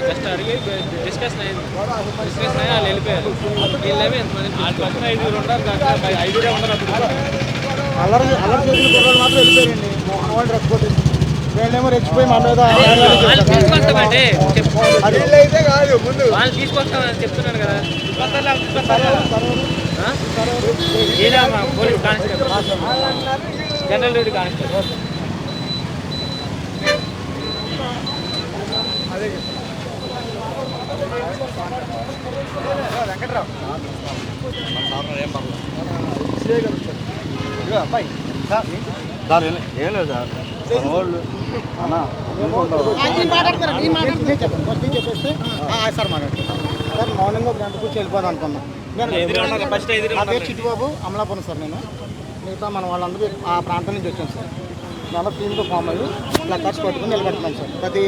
Just అడిగి discussion అయింది discussion అయ్యి వాళ్ళు వెళ్ళిపోయారు వీళ్ళేమి ఎంతమంది వాళ్ళ పక్కన ఐదుగురు ఉంటారు కాకపోతే ఐదుగురే ఉంటారు అప్పుడు అల్లరి అల్లరి చేసిన కుర్రోళ్ళు మాత్రం వెళ్ళిపోయారండి మోహన్ వాళ్ళు వీళ్ళేమో రెచ్చిపోయి మన మీద తీసుకొస్తామండి చెప్పు. అది వాళ్ళు తీసుకొస్తామని చెప్తున్నాను కదా. మా police constable? General duty constable. Sir ఏం ఏం లేదు సార్. చెప్పేస్తే సార్ మాట్లాడతారు. సార్ మార్నింగ్ ఒక గంట కూర్చొని వెళ్ళిపోదాం అనుకున్నాం. నా పేరు. చిట్టుబాబు అమలాపురం సార్ నేను. మిగతా మన వాళ్ళందరూ ఆ ప్రాంతం నుంచి వచ్చాను సార్. చాలా టీంతో ఫామ్ అయ్యి ప్లకార్డ్స్ పట్టుకుని నిలబడుతున్నాం సార్. ప్రతి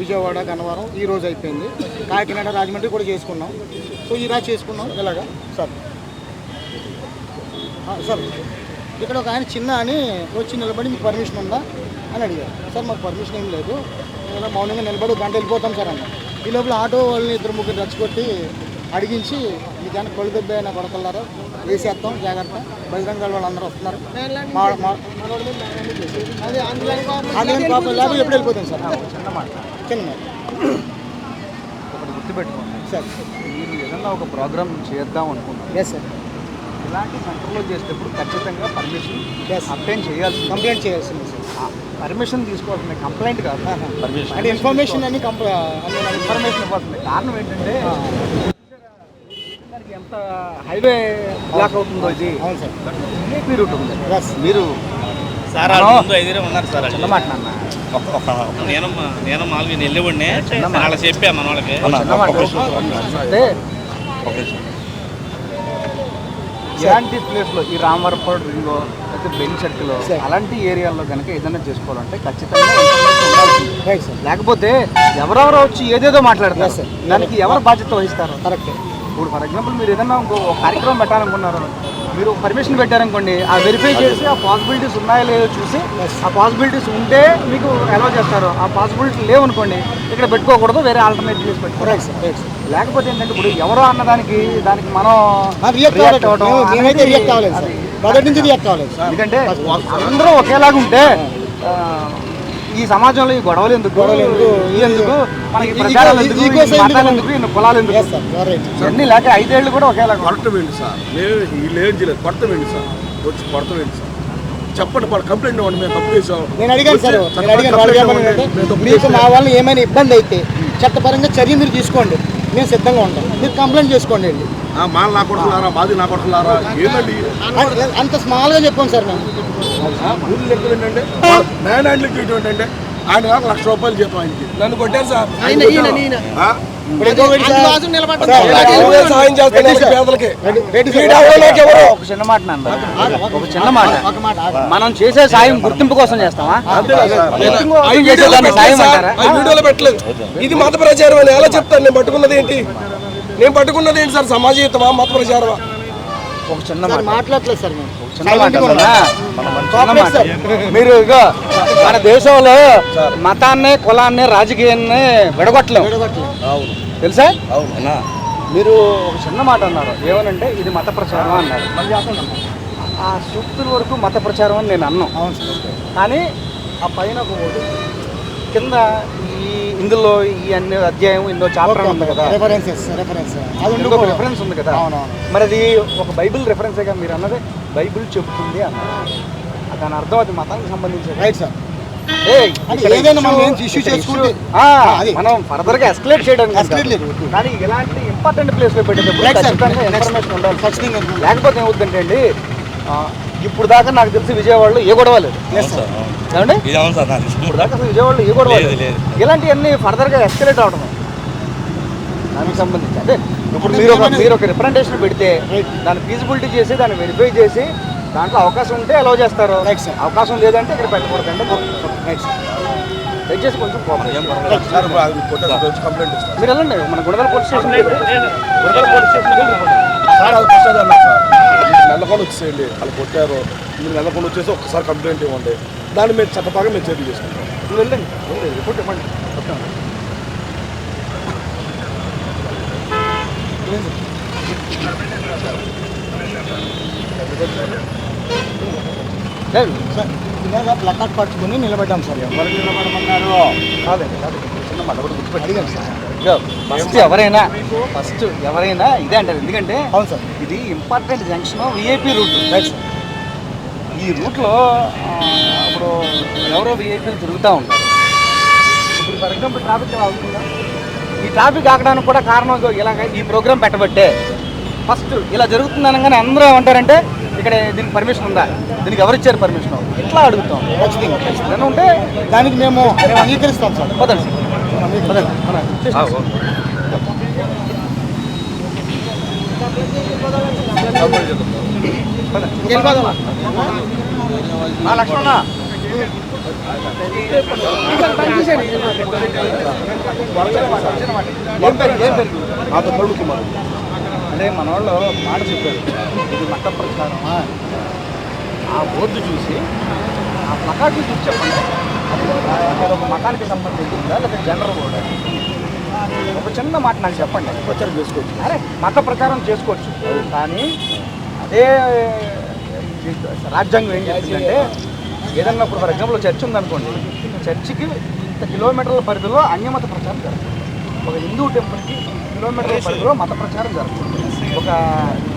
విజయవాడ గన్నవరం ఈ రోజు అయిపోయింది. కాకినాడ రాజమండ్రి కూడా చేసుకున్నాం. సో ఈ రాజు చేసుకున్నాం. ఇలాగా సార్. సార్. ఇక్కడ ఒక ఆయన చిన్న అని వచ్చి నిలబడి మీకు పర్మిషన్ ఉందా? అని అడిగారు. సార్ మాకు పర్మిషన్ ఏం లేదు. ఇలా మౌనంగా నిలబడి ఒక గంట వెళ్ళిపోతాం సార్ అన్న ఈ లోపల ఆటో వాళ్ళని ఇద్దరు ముగ్గురు రెచ్చగొట్టి అడిగించి మీకు ఏమైనా కొళ్ళు దెబ్బ అయినా కొడకల్లారా వేసేస్తాం జాగ్రత్త. బహిరంగ వాళ్ళు అందరూ వస్తున్నారు. అందుకని పాపం లేకపోతే ఎప్పుడు వెళ్ళిపోతాం. సార్? చిన్న మాట. చిన్న. ఒకటి గుర్తుపెట్టుకోండి. సార్. మీరు ఏదన్నా ఒక ప్రోగ్రామ్ చేద్దాం అనుకుంటున్నారు ఎస్ సార్ ఇలాంటి సెంటర్లో చేసేటప్పుడు ఖచ్చితంగా పర్మిషన్. అప్టైన్ చేయాల్సి కంప్లైంట్ చేయాల్సింది సార్ పర్మిషన్ తీసుకోవాల్సింది కంప్లైంట్ కాదు. పర్మిషన్ అంటే ఇన్ఫర్మేషన్ అన్ని కంప్లై ఇన్ఫర్మేషన్ ఇవ్వాల్సింది. కారణం ఏంటంటే ఎంత హైవే బ్లాక్ అవుతుందో ఇది. అవును సార్ రూట్ ఉంది. మీరు సార్ ఐదుగురే ఉన్నారు సార్ చిన్న మాట నాన్న. నేను నేను మామూలుగా నేను వెళ్ళివ్వండి అలా చెప్పా మన వాళ్ళకి ఇలాంటి ప్లేస్లో ఈ రామవరపాడు రింగో లేకపోతే బెంచ్ సర్కిల్. అలాంటి ఏరియాల్లో కనుక ఏదైనా చేసుకోవాలంటే ఖచ్చితంగా సార్ లేకపోతే ఎవరెవరో వచ్చి ఏదేదో మాట్లాడతారు. Sir. దానికి ఎవరు బాధ్యత వహిస్తారు? కరెక్ట్ ఇప్పుడు ఫర్ ఎగ్జాంపుల్ మీరు ఏదైనా ఇంకో ఒక కార్యక్రమం పెట్టాలనుకున్నారు. మీరు పర్మిషన్ పెట్టారనుకోండి ఆ వెరిఫై చేసి ఆ పాసిబిలిటీస్ ఉన్నాయో లేదో చూసి ఆ పాసిబిలిటీస్ ఉంటే మీకు అలౌ చేస్తారు. ఆ పాసిబిలిటీ లేవనుకోండి ఇక్కడ పెట్టుకోకూడదు వేరే ఆల్టర్నేట్ చేసి పెట్టుకోవాలి సార్ సార్ లేకపోతే ఏంటంటే ఇప్పుడు ఎవరో అన్నదానికి దానికి మనం రియాక్ట్ react అవ్వడం అవ్వడం మేమైతే అనేది రియాక్ట్ అవ్వలేదు సార్. అది మొదటి నుంచి రియాక్ట్ అవ్వలేదు సార్. ఎందుకంటే అందరూ ఒకేలాగా ఉంటే ఈ సమాజంలో ఈ గొడవలు ఎందుకు? గొడవలు ఎందుకు? మనకి ప్రచారాలు మతాలు ఇన్ని కులాలు ఇవన్నీ లేక ఐదేళ్ళు కూడా ఒకేలాగా సార్. వీళ్ళు ఏం చేయలేదు. సార్. వచ్చి చెప్పండి వాళ్ళు కంప్లైంట్ ఇవ్వండి. మేము తప్పు చేసాం నేను అడిగాను సార్. నేను అడిగాను. వాళ్ళు మీకు. మా వల్ల ఏమైనా ఇబ్బంది అయితే చట్టపరంగా చర్య మీరు తీసుకోండి. మేము సిద్ధంగా ఉంటాం మీరు కంప్లైంట్ చేసుకోండి అండి. ఆ, మాల నా కొడుకులారా మాది నా కొడుకులారా ఏంటండి అంత- స్మాల్గా చెప్పాం సార్ మేము. ఏంటంటే ఏంటంటే ఆయన కాక లక్ష రూపాయలు జీతం ఆయనకి. నన్ను కొట్టారు సార్. సహాయం ఆగు. మనం చేసే సాయం గుర్తింపు కోసం చేస్తామా? వీడియోలో పెట్టలేదు ఇది మత ప్రచారం అని ఎలా చెప్తాను నేను పట్టుకున్నది ఏంటి? నేను పట్టుకున్నది ఏంటి సార్? సమాజ హితమా మత ప్రచారమా? ఒక చిన్న మాట్లాడలేదు సార్. మీరు ఇగో మన దేశంలో మతాన్ని కులాన్ని రాజకీయాన్ని విడగొట్టలేం. విడగొట్టలేదు. తెలుసా? మీరు ఒక చిన్న మాట అన్నారు. ఏమనంటే ఇది మత ప్రచారం అన్నారు. ఆ సూక్తుల వరకు మత ప్రచారం అని నేను అన్నాను అవును కానీ ఆ పైన ఒక కింద ఈ ఇందులో ఈ అన్ని అధ్యాయం ఇందులో చాప్టర్ ఉంది కదా. రెఫరెన్సెస్ రెఫరెన్స్ అది రిఫరెన్స్ ఉంది కదా. మరి అది ఒక బైబిల్ రిఫరెన్సేగా మీరు అన్నది. బైబిల్ చెబుతుంది అన్నారు. దాని అర్థం అది మతానికి సంబంధించి రైట్ సార్. ఏదైనా మనం చేసుకుంటే- ఫర్దర్గా ఎస్కలేట్ చేయడానికి లేదు. కానీ ఇలాంటి ఇంపార్టెంట్ ప్లేస్లో పెట్టేటప్పుడు. ఇన్ఫర్మేషన్ ఉండాలి. లేకపోతే ఏమవుతుందంటే అండి ఆ, ఇప్పుడు దాకా నాకు తెలిసి విజయవాడలో ఏ గొడవ లేదు. ఏమండి? ఇప్పుడు దాకా అసలు విజయవాడలో ఏ గొడవ లేదు. ఇలాంటివన్నీ ఫర్దర్గా ఎస్కలేట్ అవడం దానికి సంబంధించి. అంటే ఇప్పుడు మీరు ఒక మీరు ఒక రిప్రజెంటేషన్ పెడితే. దాన్ని ఫీజిబిలిటీ చేసి దాన్ని వెరిఫై చేసి దాంట్లో అవకాశం ఉంటే అలౌ చేస్తారు. Sir. అవకాశం లేదంటే ఇక్కడ పెట్టకూడదంటే రైట్ సార్ దయచేసి కొంచెం సార్ అది మీరు వెళ్ళండి. మన Gunadala police station Gunadala police station sir అది ఫస్ట్ అన్నా సార్. మీరు నెలకొని వచ్చేయండి. వాళ్ళు కొట్టారు. మీరు నెలకొని వచ్చేసి ఒక్కసారి కంప్లైంట్ ఇవ్వండి. దాన్ని మేము చట్టపాగా మేము చర్యలు చేసుకుంటాం. మీరు వెళ్ళండి. వెళ్ళండి, రిపోర్ట్ ఇవ్వండి. చెప్తాను. లేదు, సార్ ఇలాగా ప్లకార్డ్ పట్టుకుని నిలబడ్డాం సార్. ఎవరు నిలబడమన్నారు? కాదండి చిన్న మాట కూడా గుర్తుపెట్టి సార్. ఫస్ట్ ఎవరైనా ఫస్ట్ ఎవరైనా ఇదే అంటారు. ఎందుకంటే అవును సార్. ఇది important junction VIP route right sir ఈ రూట్లో ఇప్పుడు ఎవరో విఐపీలు తిరుగుతూ ఉంటారు. ఇప్పుడు ఫర్ ఎగ్జాంపుల్ ట్రాఫిక్ అవుతుందా? ఈ ట్రాఫిక్ ఆగడానికి కూడా కారణం ఇలాగ ఈ ప్రోగ్రామ్ పెట్టబట్టే. ఫస్ట్ ఇలా జరుగుతుంది అనగానే అందరూ ఏమంటారంటే ఇక్కడ దీనికి పర్మిషన్ ఉందా? దీనికి ఎవరు ఇచ్చారు పర్మిషన్ ఇట్లా అడుగుతాం? ఖచ్చితంగా. ఉంటే దానికి మేము అంగీకరిస్తాం సార్. పదండి. లక్ష్మణ. ఏం పేరు? ఏం పేరు? నాతో కళ్ళు కుమార్ అంటే మన వాళ్ళు మాట చెప్పారు. ఇది మత ప్రచారం ఆ బోర్డు చూసి ఆ ప్లకార్డు చూసి చెప్పండి. అది ఒక మతానికి సంబంధించిందా? లేదా జనరల్ బోర్డు? ఒక చిన్న మాట నాకు చెప్పండి. ప్రచారం చేసుకోవచ్చు. అరే మత ప్రచారం చేసుకోవచ్చు. కానీ అదే రాజ్యాంగం ఏం చెప్తుందంటే ఏదన్నా ఇప్పుడు ఫర్ ఎగ్జాంపుల్ చర్చ్ ఉందనుకోండి చర్చికి ఇంత కిలోమీటర్ల పరిధిలో అన్యమత ప్రచారం జరుగుతుంది ఒక హిందూ టెంపుల్కి కిలోమీటర్ల పరిధిలో మత ప్రచారం జరుగుతుంది ఒక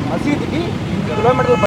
మసీదుకి కిలోమీటర్ల